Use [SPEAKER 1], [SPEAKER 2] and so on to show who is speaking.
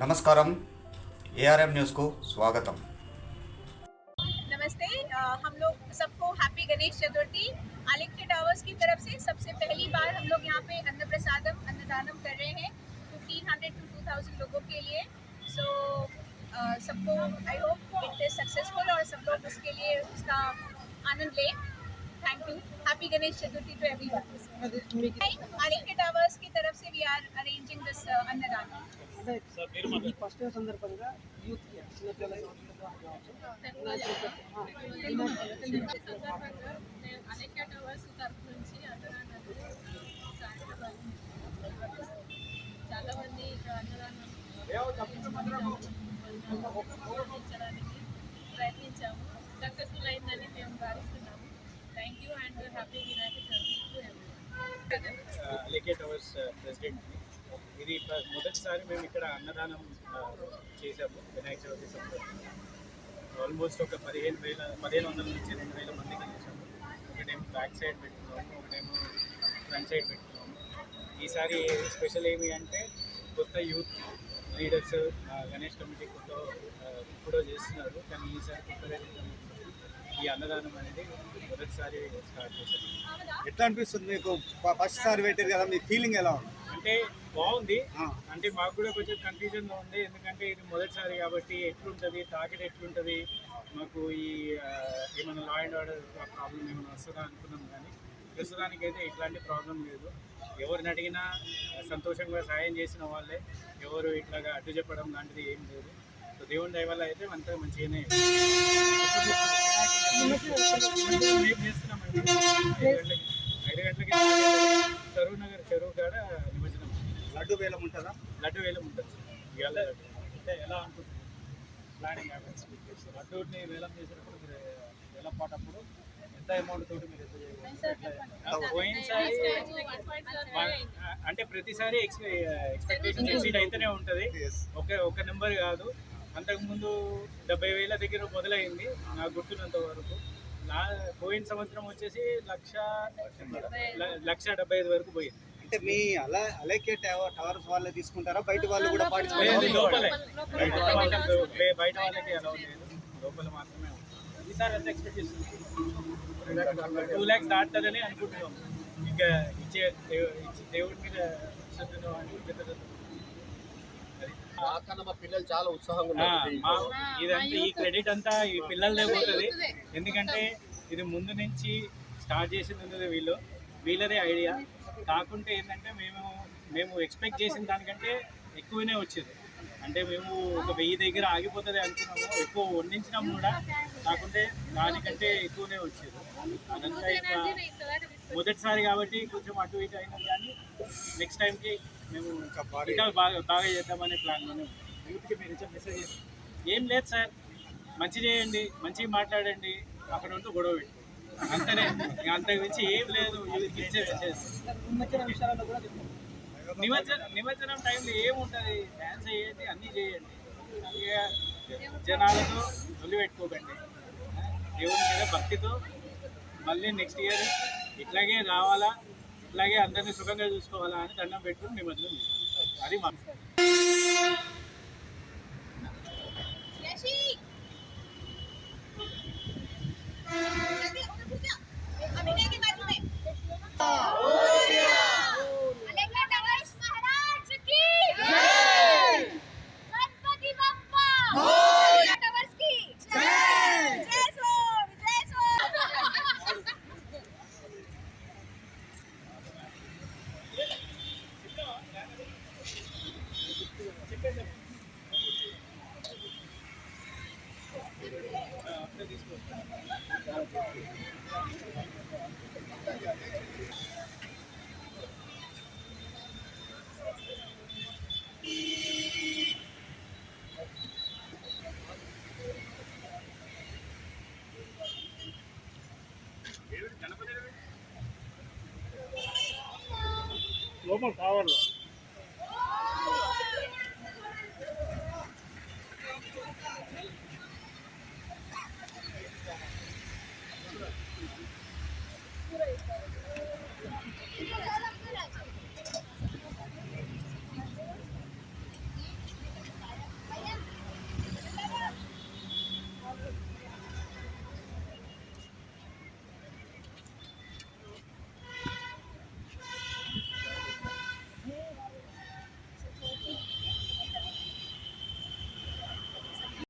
[SPEAKER 1] నమస్కారం ఏఆర్ఎం న్యూస్కు స్వాగతం
[SPEAKER 2] नमस्ते अ, हम लोग सबको हैप्पी गणेश चतुर्थी आलिक्य टावर्स की तरफ से सबसे पहली बार हम लोग यहाँ पे अन्न प्रसादम अन्नदानम कर रहे हैं 1500 टू 2000 लोगों के लिए सो सबको I hope it is successful और सब लोग उसके लिए उसका आनंद लें thank you happy Ganesh Chaturthi to everyone Alikya towers की तरफ से वी आर अरेंजिंग दिस अन्नदान
[SPEAKER 3] ఈ ఫస్ట్ డే సందర్భంగా యూత్
[SPEAKER 4] అనేక టవర్స్ తరఫు నుంచి అన్నదానాలు చాలా మంది ఇక్కడ అన్నదానం అందించడానికి ప్రయత్నించాము సక్సెస్ఫుల్ అయిందని మేము భావిస్తున్నాము thank you and happy Vinayaka
[SPEAKER 5] Chavithi towers president ఇది మొదటిసారి మేము ఇక్కడ అన్నదానం చేసాము చేశాము వినాయక చవితి సందర్భంగా. ఆల్మోస్ట్ ఒక పదిహేను వేల పదిహేను వందల నుంచి రెండు వేల మందికి చేసాము ఒకటేమో బ్యాక్ సైడ్ పెట్టుకున్నాము ఒకటేమో ఫ్రంట్ సైడ్ పెట్టుకున్నాము. ఈసారి స్పెషల్ ఏమి అంటే కొత్త యూత్ లీడర్స్ గణేష్ కమిటీ కొత్త ఇప్పుడు చేస్తున్నారు. కానీ ఈసారి కొత్తగా ఈ అన్నదానం అనేది మొదటిసారి స్టార్ట్ చేశాము
[SPEAKER 1] ఎట్లా అనిపిస్తుంది మీకు? ఫ- ఫస్ట్ సారి పెట్టారు కదా మీ ఫీలింగ్ ఎలా ఉంది?
[SPEAKER 5] అంటే బాగుంది. అంటే మాకు కూడా కొంచెం కన్ఫ్యూజన్ ఉంది. ఎందుకంటే ఇది మొదటిసారి కాబట్టి ఎట్లుంటుంది టార్గెట్ ఎట్లుంటుంది మాకు ఈ ఏమైనా లా అండ్ ఆర్డర్ ప్రాబ్లం ఏమైనా వస్తుందా అనుకున్నాం కానీ ప్రస్తుతానికైతే ఇట్లాంటి ప్రాబ్లం లేదు. ఎవరిని అడిగినా సంతోషంగా సాయం చేసిన వాళ్ళే. ఎవరు ఇట్లాగా అడ్డు చెప్పడం లాంటిది ఏం లేదు. దేవుని దయ వల్ల అయితే అంతా మంచిగానే ఐదు గంటలకి ఐదు గంటలకి చెరువు నగర్ చెరువు కాడ నిమజ్జనం.
[SPEAKER 1] లడ్డు వేలం ఉంటుందా?
[SPEAKER 5] లడ్డు వేలం ఉంటుంది. ఇవాళ. అంటే ఎలా అనుకుంటున్నారు? ప్లానింగ్ లడ్డూని వేలం చేసినప్పుడు మీరు వేలం పాటప్పుడు ఎంత అమౌంట్ తోటి మీరు? పోయినసారి అంటే ప్రతిసారి ఎక్స్పెక్టేషన్ ఎక్సీడ్ అయితేనే ఉంటుంది. ఒక ఒక నెంబర్ కాదు. అంతకుముందు డెబ్బై వేల దగ్గర మొదలైంది నాకు గుర్తున్నంత వరకు. నా పోయిన సంవత్సరం వచ్చేసి లక్ష ల- లక్ష డెబ్బై ఐదు వరకు పోయింది.
[SPEAKER 1] అంటే మీ అలా అలేకే టవర్ టవర్స్ వాళ్ళే తీసుకుంటారా? బయట వాళ్ళు కూడా పార్టిసిపేట్
[SPEAKER 5] లోపలే బయట వాళ్ళకి లే- బయట వాళ్ళకి అలా లేదు. లోపల మాత్రమే. ఈసారి ఎంత ఎక్స్పెక్ట్ చేస్తుంది టూ ల్యాక్స్ దాటుతుందని అనుకుంటున్నాం ఇంకా ఇచ్చే దేవు- ఇచ్చే దేవుడి మీద శ్రద్ధను అని ఇదంతా ఈ క్రెడిట్ అంతా ఈ పిల్లలదే పోతుంది. ఎందుకంటే ఇది ముందు నుంచి స్టార్ట్ చేసింది ఉన్నది వీళ్ళు. వీళ్ళదే ఐడియా. కాకుంటే ఏంటంటే మేము మేము ఎక్స్పెక్ట్ చేసిన దానికంటే ఎక్కువనే వచ్చేది. అంటే మేము ఒక వెయ్యి దగ్గర ఆగిపోతుంది అనుకున్నాము. ఎక్కువ వండించినాము కూడా. కాకుంటే దానికంటే ఎక్కువనే వచ్చేది. అదంతా ఇంకా మొదటిసారి కాబట్టి కొంచెం అటు ఇటు అయినది కానీ నెక్స్ట్ టైంకి మేము ఇంకా బాగా బాగా చేద్దామనే ప్లాన్లోనే యూత్కి మీరు మెసేజ్ ఏం? లేదు సార్. మంచి చేయండి మంచిగా మాట్లాడండి అక్కడ ఉంటూ గొడవ పెట్టి అంతనే. అంతకు మించి ఏం లేదు. యూత్కి ఇచ్చే మెసేజ్
[SPEAKER 3] నిమజ్జన
[SPEAKER 5] నిమజ్జనం టైంలో ఏముంటుంది? డ్యాన్స్ చేయండి అన్నీ చేయండి. జనాలతో వదిలి పెట్టుకోకండి. దేవుని మీద భక్తితో మళ్ళీ నెక్స్ట్ ఇయర్ ఇట్లాగే రావాలా ఇట్లాగే అందరినీ సుఖంగా చూసుకోవాలా అని దండం పెట్టుకుని నిమజ్జనం చేస్తాం. అది మా లోపల కావాలి